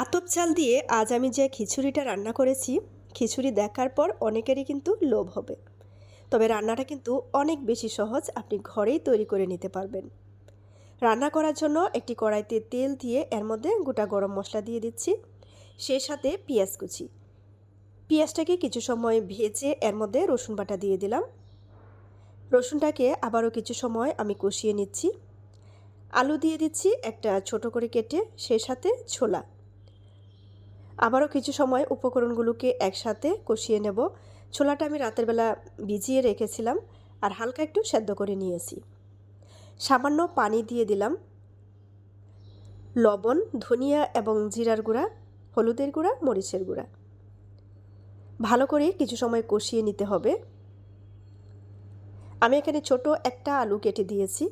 আতপ চাল দিয়ে আজ আমি যে খিচুড়িটা রান্না করেছি, খিচুড়ি দেখার পর অনেকেরই কিন্তু লোভ হবে। তবে রান্নাটা কিন্তু অনেক বেশি সহজ, আপনি ঘরেই তৈরি করে নিতে পারবেন। রান্না করার জন্য একটি কড়াইতে তেল দিয়ে এর মধ্যে গোটা গরম মশলা দিয়ে দিচ্ছি, সেই সাথে পেঁয়াজ কুচি। পেঁয়াজটাকে কিছু সময় ভেজে এর মধ্যে রসুন বাটা দিয়ে দিলাম। রসুনটাকে আবারও কিছু সময় আমি কষিয়ে নিচ্ছি। আলু দিয়ে দিচ্ছি একটা ছোট করে কেটে, সেই সাথে ছোলা। আবারও কিছু সময় উপকরণগুলোকে একসাথে কষিয়ে নেব। ছোলাটা আমি রাতের বেলা ভিজিয়ে রেখেছিলাম আর হালকা একটু সেদ্ধ করে নিয়েছি। সামান্য পানি দিয়ে দিলাম। লবণ, ধনিয়া এবং জিরার গুঁড়া, হলুদের গুঁড়া, মরিচের গুঁড়া। ভালো করে কিছু সময় কষিয়ে নিতে হবে। আমি এখানে ছোট একটা আলু কেটে দিয়েছি।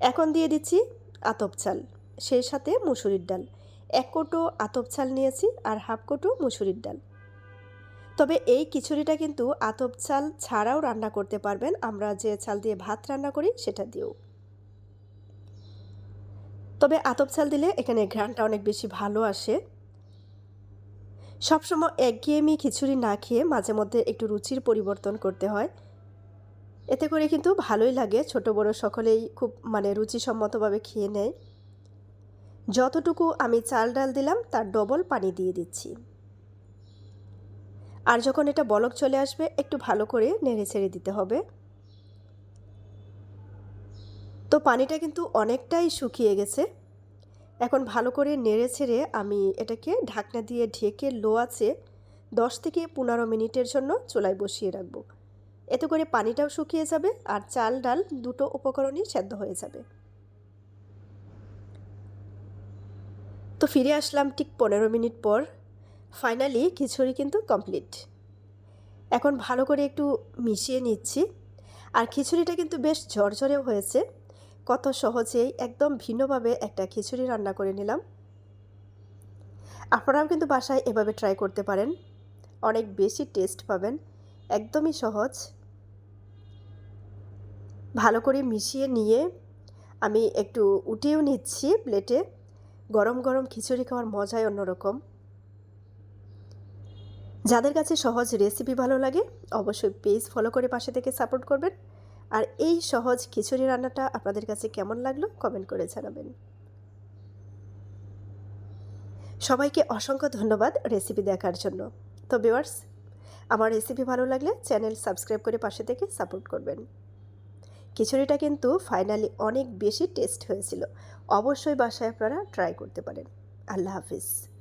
এখন দিয়ে দিচ্ছি আতপ চাল, সেই সাথে মুসুরির ডাল। এক কোটো আতপ চাল নিয়েছি আর হাফ কোটো মুসুরির ডাল। তবে এই খিচুড়িটা কিন্তু আতপ চাল ছাড়াও রান্না করতে পারবেন। আমরা যে চাল দিয়ে ভাত রান্না করি সেটা দিয়েও। তবে আতপ চাল দিলে এখানে ঘ্রাণটা অনেক বেশি ভালো আসে। সবসময় একঘেয়েমি খিচুড়ি না খেয়ে মাঝে মধ্যে একটু রুচির পরিবর্তন করতে হয়। এতে করে কিন্তু ভালোই লাগে। ছোট বড় সকলেই খুব মানে রুচিসম্মতভাবে খেয়ে নেয়। যতটুকু আমি চাল ডাল দিলাম, তার ডবল পানি দিয়ে দিচ্ছি। আর যখন এটা বলক চলে আসবে, একটু ভালো করে নেড়ে ছেড়ে দিতে হবে। তো পানিটা কিন্তু অনেকটাই শুকিয়ে গেছে। এখন ভালো করে নেড়ে ছেড়ে আমি এটাকে ঢাকনা দিয়ে ঢেকে লো আছে দশ থেকে পনেরো মিনিটের জন্য চুলায় বসিয়ে রাখব। এতে করে পানিটাও শুকিয়ে যাবে আর চাল ডাল দুটো উপকরণই সেদ্ধ হয়ে যাবে। তো ফিরে আসলাম ঠিক পনেরো মিনিট পর। ফাইনালি খিচুড়ি কিন্তু কমপ্লিট এখন ভালো করে একটু মিশিয়ে নিচ্ছি। আর খিচুড়িটা কিন্তু বেশ ঝরঝরেও হয়েছে। কত সহজেই একদম ভিন্নভাবে একটা খিচুড়ি রান্না করে নিলাম। আপনারাও কিন্তু বাসায় এভাবে ট্রাই করতে পারেন। অনেক বেশি টেস্ট পাবেন। একদমই সহজ। ভালো করে মিশিয়ে নিয়ে আমি একটু উঠিয়েও নিচ্ছি প্লেটে গরম গরম খিচুড়ি খাওয়ার মজাই অন্যরকম। যাদের কাছে সহজ রেসিপি ভালো লাগে, অবশ্যই পেজ ফলো করে পাশে থেকে সাপোর্ট করবেন। আর এই সহজ খিচুড়ি রান্নাটা আপনাদের কাছে কেমন লাগল কমেন্ট করে জানাবেন। সবাইকে অসংখ্য ধন্যবাদ রেসিপি দেখার জন্য। তো ভিউয়ার্স আমার রেসিপি ভালো লাগলে চ্যানেল সাবস্ক্রাইব করে পাশে থেকে সাপোর্ট করবেন। খিচুড়িটা কিন্তু ফাইনালি অনেক বেশি টেস্ট হয়েছিল। অবশ্যই বাসায় আপনারা ট্রাই করতে পারেন। আল্লাহ হাফিজ।